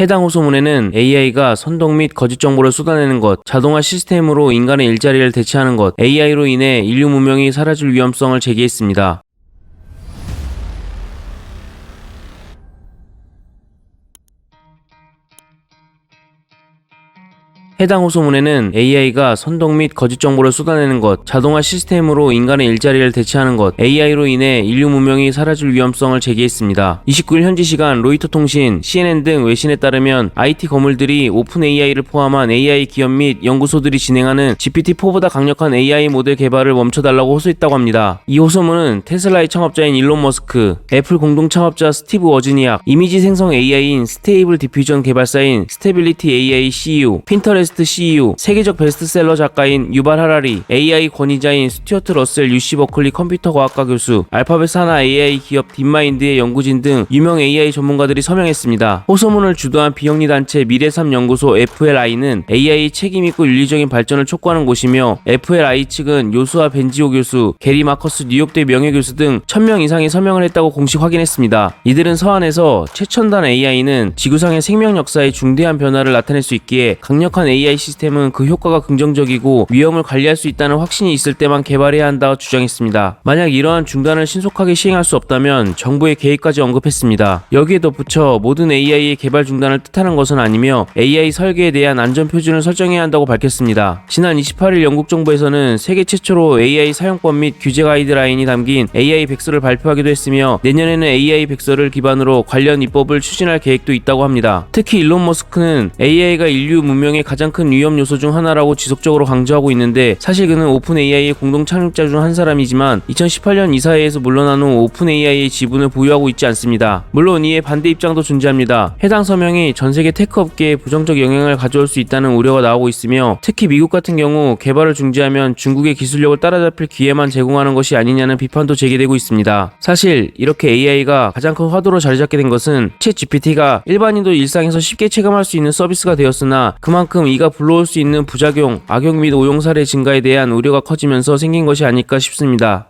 해당 호소문에는 AI가 선동 및 거짓 정보를 쏟아내는 것, 자동화 시스템으로 인간의 일자리를 대체하는 것, AI로 인해 인류 문명이 사라질 위험성을 제기했습니다. 해당 호소문에는 AI가 선동 및 거짓 정보를 쏟아내는 것, 자동화 시스템으로 인간의 일자리를 대체하는 것, AI로 인해 인류 문명이 사라질 위험성을 제기했습니다. 29일 현지 시간 로이터 통신, CNN 등 외신에 따르면 IT 거물들이 오픈 AI를 포함한 AI 기업 및 연구소들이 진행하는 GPT-4보다 강력한 AI 모델 개발을 멈춰달라고 호소했다고 합니다. 이 호소문은 테슬라의 창업자인 일론 머스크, 애플 공동 창업자 스티브 워즈니악, 이미지 생성 AI인 스테이블 디퓨전 개발사인 스테빌리티 AI CEO, 핀터레스 트 CEO, 세계적 베스트셀러 작가인 유발 하라리, AI 권위자인 스튜어트 러셀 UC 버클리 컴퓨터 과학과 교수, 알파벳 산하 AI 기업 딥마인드의 연구진 등 유명 AI 전문가들이 서명했습니다. 호소문을 주도한 비영리 단체 미래삼 연구소 FLI는 AI의 책임 있고 윤리적인 발전을 촉구하는 곳이며 FLI 측은 요수아 벤지오 교수, 게리 마커스 뉴욕대 명예 교수 등 1000명 이상이 서명을 했다고 공식 확인했습니다. 이들은 서한에서 최첨단 AI는 지구상의 생명 역사에 중대한 변화를 나타낼 수 있기에 강력한 AI 시스템은 그 효과가 긍정적이고 위험을 관리할 수 있다는 확신이 있을 때만 개발해야 한다고 주장했습니다. 만약 이러한 중단을 신속하게 시행할 수 없다면 정부의 계획까지 언급했습니다. 여기에 덧붙여 모든 AI의 개발 중단을 뜻하는 것은 아니며 AI 설계에 대한 안전 표준을 설정해야 한다고 밝혔습니다. 지난 28일 영국 정부에서는 세계 최초로 AI 사용법 및 규제 가이드라인이 담긴 AI 백서를 발표하기도 했으며 내년에는 AI 백서를 기반으로 관련 입법을 추진할 계획도 있다고 합니다. 특히 일론 머스크는 AI가 인류 문명의 가장 큰 위험 요소 중 하나라고 지속적으로 강조하고 있는데 사실 그는 오픈 AI의 공동 창립자 중 한 사람이지만 2018년 이사회에서 물러난 후 오픈 AI의 지분을 보유하고 있지 않습니다. 물론 이에 반대 입장도 존재합니다. 해당 서명이 전 세계 테크 업계에 부정적 영향을 가져올 수 있다는 우려가 나오고 있으며 특히 미국 같은 경우 개발을 중지하면 중국의 기술력을 따라잡힐 기회만 제공하는 것이 아니냐는 비판도 제기되고 있습니다. 사실 이렇게 AI가 가장 큰 화두로 자리 잡게 된 것은 챗 GPT가 일반인도 일상에서 쉽게 체감할 수 있는 서비스가 되었으나 그만큼 이가 불러올 수 있는 부작용, 악용 및 오용 사례 증가에 대한 우려가 커지면서 생긴 것이 아닐까 싶습니다.